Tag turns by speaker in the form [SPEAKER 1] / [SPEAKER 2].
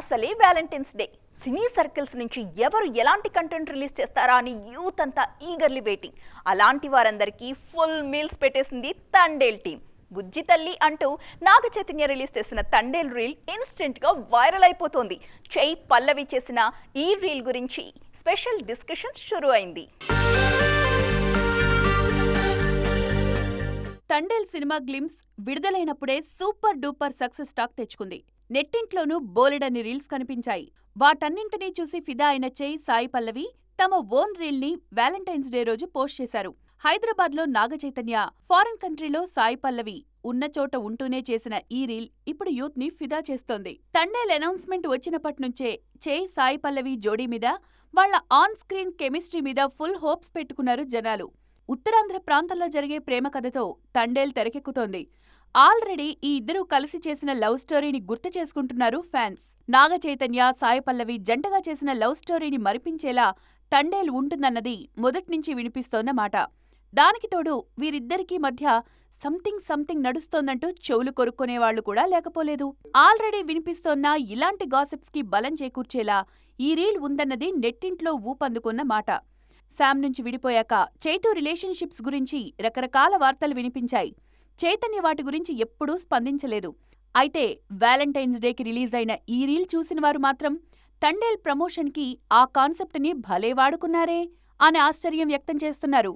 [SPEAKER 1] అసలే Valentine's day. సినీ circles నుంచి ఎవరు ఎలాంటి కంటెంట్ రిలీజ్ చేస్తారా అని యూత్ అంతా ఈగర్లీ వెయిటింగ్. అలాంటి వారందరికీ ఫుల్ మీల్స్ పెట్టేసింది తండేల్ టీం. బుజ్జి తల్లి అంటూ నాగ చైతన్య రిలీజ్ చేసిన తండేల్ రీల్ ఇన్స్టెంట్గా వైరల్ అయిపోతోంది. చై పల్లవి చేసిన ఈ రీల్ గురించి స్పెషల్ డిస్కషన్ షురు అయింది.
[SPEAKER 2] తండేల్ సినిమా గ్లిమ్స్ విడుదలైనప్పుడే సూపర్ డూపర్ సక్సెస్ టాక్ తెచ్చుకుంది. నెట్టింట్లోనూ బోలెడన్ని రీల్స్ కనిపించాయి. వాటన్నింటినీ చూసి ఫిదా అయిన చేయి సాయి పల్లవి తమ ఓన్ రీల్ని వ్యాలంటైన్స్ డే రోజు పోస్ట్ చేశారు. హైదరాబాద్లో నాగచైతన్య నాగ చైతన్య కంట్రీలో సాయి పల్లవి ఉన్న చోట ఉంటూనే చేసిన ఈ రీల్ ఇప్పుడు యూత్ని ఫిదా చేస్తోంది. తండేల్ అనౌన్స్మెంట్ వచ్చినప్పటినుంచే చేయి సాయి పల్లవి జోడీ మీద వాళ్ళ ఆన్ స్క్రీన్ కెమిస్ట్రీ మీద ఫుల్ హోప్స్ పెట్టుకున్నారు జనాలు. ఉత్తరాంధ్ర ప్రాంతంలో జరిగే ప్రేమ కథతో తండేల్ తెరకెక్కుతోంది. ఆల్రెడీ ఈ ఇద్దరూ కలిసి చేసిన లవ్ స్టోరీని గుర్తు చేసుకుంటున్నారు ఫ్యాన్స్. నాగ చైతన్య సాయి పల్లవి జంటగా చేసిన లవ్ స్టోరీని మరిపించేలా తండేల్ ఉంటుందన్నది మొదట్నుంచి వినిపిస్తోన్న మాట. దానికి తోడు వీరిద్దరికీ మధ్య సంథింగ్ సంథింగ్ నడుస్తోందంటూ చెవులు కొరుక్కునేవాళ్ళు కూడా లేకపోలేదు. ఆల్రెడీ వినిపిస్తోన్న ఇలాంటి గాసిప్స్కి బలం చేకూర్చేలా ఈ రీల్ ఉందన్నది నెట్టింట్లో ఊపందుకున్న మాట. శామ్ నుంచి విడిపోయాక చైతు రిలేషన్షిప్స్ గురించి రకరకాల వార్తలు వినిపించాయి. చైతన్య వాటి గురించి ఎప్పుడూ స్పందించలేదు. అయితే వ్యాలంటైన్స్ డేకి రిలీజ్ అయిన ఈ రీల్ చూసిన వారు మాత్రం తండేల్ ప్రమోషన్కి ఆ కాన్సెప్ట్ని భలే వాడుకున్నారే అని ఆశ్చర్యం వ్యక్తం చేస్తున్నారు.